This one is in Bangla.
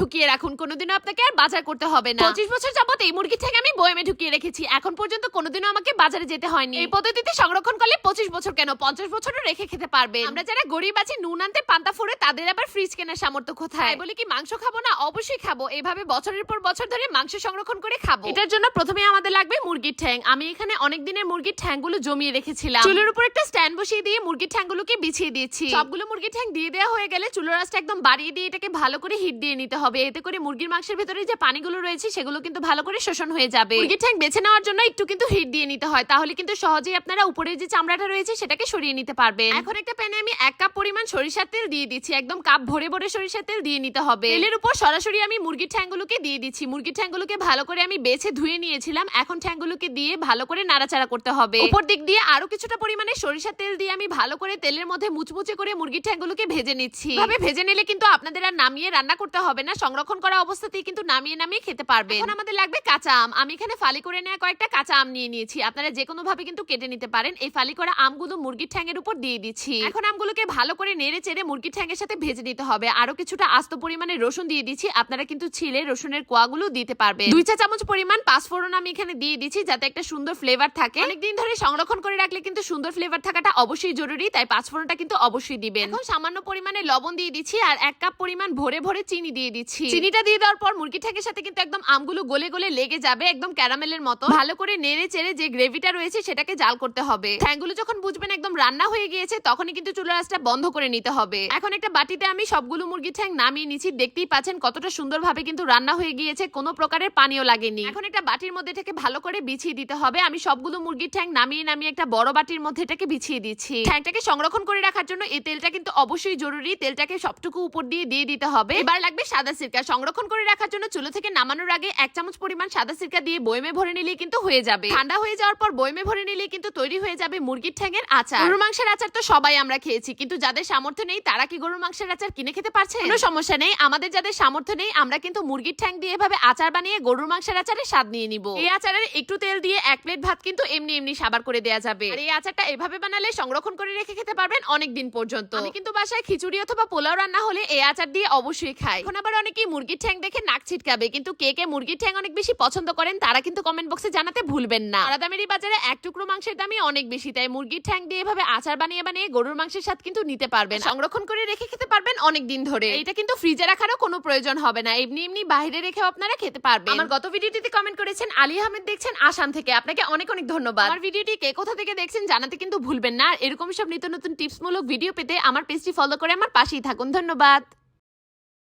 ঢুকিয়ে রাখুন। কোনোদিনও আপনাকে আর বাজার করতে হবে না। পঁচিশ বছর যাবত এই মুরগি থেকে আমি বয়মে ঢুকিয়ে রেখেছি। এখন পর্যন্ত কোনোদিনও আমাকে বাজারে যেতে হয়নি। এই পদ্ধতিতে সংরক্ষণ করলে পঁচিশ বছর কেন? পঞ্চাশ বছরও রেখে খেতে পারবে আমরা যারা গরিব আছি নুন আনতে পান্তা ফুরে তাদের আবার ফ্রিজ কেনার সামর্থ্য কোথায়? বলি কি মাংস খাব না? অবশ্যই খাব। এভাবে বছরের পর বছর ধরে মাংস সংরক্ষণ করে খাব। এটার জন্য প্রথমে আমাদের লাগবে মুরগির ঠ্যাং। আমি এখানে অনেক দিনের মুরগির ঠ্যাংগুলো জমিয়ে রেখেছিলাম। চুলের উপর একটা স্ট্যান্ড বসিয়ে দিয়ে মুরগির ঠ্যাংগুলোকে বিছিয়ে দিয়েছি। সবগুলো মুরগির ঠ্যাং দিয়ে দেওয়া হয়ে গেলে চুলোর আঁচটা একদম বাড়িয়ে দিয়ে এটাকে ভালো করে হিট দিয়ে নিতে হবে। এতে করে মুরগির মাংসের ভেতরে যে পানিগুলো রয়েছে সেগুলো কিন্তু ভালো করে শোষণ হয়ে যাবে। মুরগির ঠ্যাং বেছে নেওয়ার জন্য একটু কিন্তু হিট দিয়ে নিতে হয়। তাহলে কিন্তু সহজেই আপনারা উপরে যে চামড়াটা রয়েছে সেটাকে সরিয়ে নিতে পারবেন। এখন একটা প্যানে আমি এক কাপ পরিমাণ সরিষার তেল দিয়ে দিচ্ছি। একদম কাপ ভরে ভরে সরিষার তেল দিয়ে নিতে হবে। তেলের উপর সরাসরি আমি মুরগির ঠ্যাংগুলোকে দিয়ে দিচ্ছি। মুরগির ঠ্যাংগুলোকে ভালো করে আমি বেছে ধুয়ে নিয়েছিলাম। এখন ঠ্যাংগুলোকে দিয়ে ভালো করে নাড়াচাড়া করতে হবে। উপর দিক দিয়ে আরও কিছুটা পরিমাণে সরিষার তেল দিয়ে আমি ভালো করে তেলের মধ্যে মুচমুচে করে মুরগির ঠ্যাংগুলোকে ভেজে নিচ্ছি। ভাবে ভেজে নিলে কিন্তু আপনাদের আর নামিয়ে রান্না করতে হবে না। সংরক্ষণ করা অবস্থাতেই কিন্তু নামিয়ে নামিয়ে খেতে পারবে এখন আমাদের লাগবে কাঁচা আম। আমি এখানে ফালি করে নেওয়া কয়েকটা কাঁচা আম নিয়ে নিয়েছি। আপনারা যে কোনো ভাবে কিন্তু কেটে নিতে পারেন। এই ফালি করা আমগুলো মুরগির ঠ্যাংয়ের উপর দিয়ে দিচ্ছি। এখন আমগুলোকে ভালো করে নেড়ে চেড়ে মুরগির ঠ্যাংয়ের সাথে ভেজে নিতে হবে। আরও কিছুটা আস্ত পরিমাণে রসুন দিয়ে দিচ্ছি। আপনারা কিন্তু ছিলে রসুনের কোয়াগুলো দিতে পারবে দুই চা চামচ পরিমাণ পাঁচফোড়ন আমি এখানে দিয়ে দিচ্ছি যাতে একটা সুন্দর ফ্লেভার থাকে। অনেকদিন ধরে সংরক্ষণ করে রাখলে কিন্তু সুন্দর ফ্লেভার থাকাটা অবশ্যই জরুরি, তাই পাঁচফোড়নটা কিন্তু অবশ্যই দিবেন। এখন সামান্য পরিমাণে লবণ দিয়ে দিচ্ছি আর এক কাপ পরিমাণ ভরে ভরে চিনি দিয়ে দিচ্ছি। চিনিটা দিয়ে দেওয়ার পর মুরগি ঠ্যাংয়ের সাথে কিন্তু একদম আমগুলো গলে গলে লেগে যাবে, একদম ক্যারামেলের মতো। ভালো করে নেড়ে চেড়ে যে গ্রেভিটা রয়েছে সেটাকে জাল করতে হবে। ঠ্যাংগুলো যখন বুঝবেন একদম রান্না হয়ে গিয়েছে, তখনই কিন্তু চুলার আঁচটা বন্ধ করে নিতে হবে। এখন একটা বাটিতে আমি সবগুলো মুরগি ঠ্যাং নামিয়ে নিচ্ছি, দেখতেই পাচ্ছেন কতটা সুন্দরভাবে কিন্তু রান্না হয়ে গিয়েছে, কোনো প্রকারের পানিও লাগেনি। এখন একটা বাটির মধ্যে এটাকে ভালো করে বিছিয়ে দিতে হবে। আমি সবগুলো মুরগির ঠ্যাং নামিয়ে নামিয়ে একটা বড় বাটির মধ্যে এটাকে বিছিয়ে দিচ্ছি। ঠ্যাংটাকে সংরক্ষণ করে রাখার জন্য এই তেলটা কিন্তু অবশ্যই জরুরি। তেলটাকে সবটুকু উপর দিয়ে দিয়ে দিতে হবে। এবার লাগবে সাদা সিরকা সংরক্ষণ করে রাখার জন্য চুলো থেকে নামানোর আগে এক চামচ পরিমাণ সাদা সিরকা দিয়ে বয়মে ভরে নিলেই কিন্তু হয়ে যাবে। ঠান্ডা হয়ে যাওয়ার পর বয়মে ভরে নিলেই কিন্তু তৈরি হয়ে যাবে মুরগির ঠ্যাংয়ের আচার। গরুর মাংসের আচার তো সবাই আমরা খেয়েছি, কিন্তু যাদের সামর্থ্য নেই তারা কি গরুর মাংসের আচার কিনে খেতে পারছে? কোনো সমস্যা নেই, আমাদের যাদের সামর্থ্য নেই আমরা কিন্তু মুরগির ঠ্যাং দিয়ে এভাবে আচার বানিয়ে গরুর মাংসের আচারে স্বাদ নিয়ে নিব। এই আচারের একটু তেল দিয়ে এক প্লেট ভাত কিন্তু এমনি এমনি সাবার করে দেওয়া যাবে। আর এই আচারটা এভাবে বানালে সংরক্ষণ করে রেখে খেতে পারবেন অনেক দিন পর্যন্ত। আমি কিন্তু বাসায় খিচুড়ি অথবা পোলাও রান্না হলে এই আচার দিয়ে অবশ্যই খাই। এখন আবার অনেকেই মুরগির ঠ্যাং দেখে নাক ছিটকাবে কিন্তু কে কে মুরগির ঠ্যাং অনেক বেশি পছন্দ করেন তারা কিন্তু কমেন্ট বক্সে জানাতে ভুলবেন না। আলাদামেরি বাজারে এক টুকরো মাংসের দামই অনেক বেশি তাই মুরগির ঠ্যাং দিয়ে এভাবে আচার বানিয়ে বানিয়ে গরুর মাংসের স্বাদ কিন্তু নিতে পারবেন। সংরক্ষণ করে রেখে খেতে পারবেন অনেক দিন ধরে। এটা কিন্তু ফ্রিজে রাখারও কোনো প্রয়োজন হবে না। এমনি এমনি বাইরে রেখেও আপনারা খেতে পারবেন। আমার গত ভিডিওটিতে কমেন্ট করেছেন আলী আহমেদ দেখছেন আসাম থেকে। আপনাকে অনেক অনেক ধন্যবাদ। আমার ভিডিওটি কে কোথা থেকে দেখছেন জানাতে কিন্তু ভুলবেন না। এরকম সব নিত্য নতুন টিপস মূলক ভিডিও পেতে আমার পেজটি ফলো করে আমার পাশেই থাকুন। ধন্যবাদ।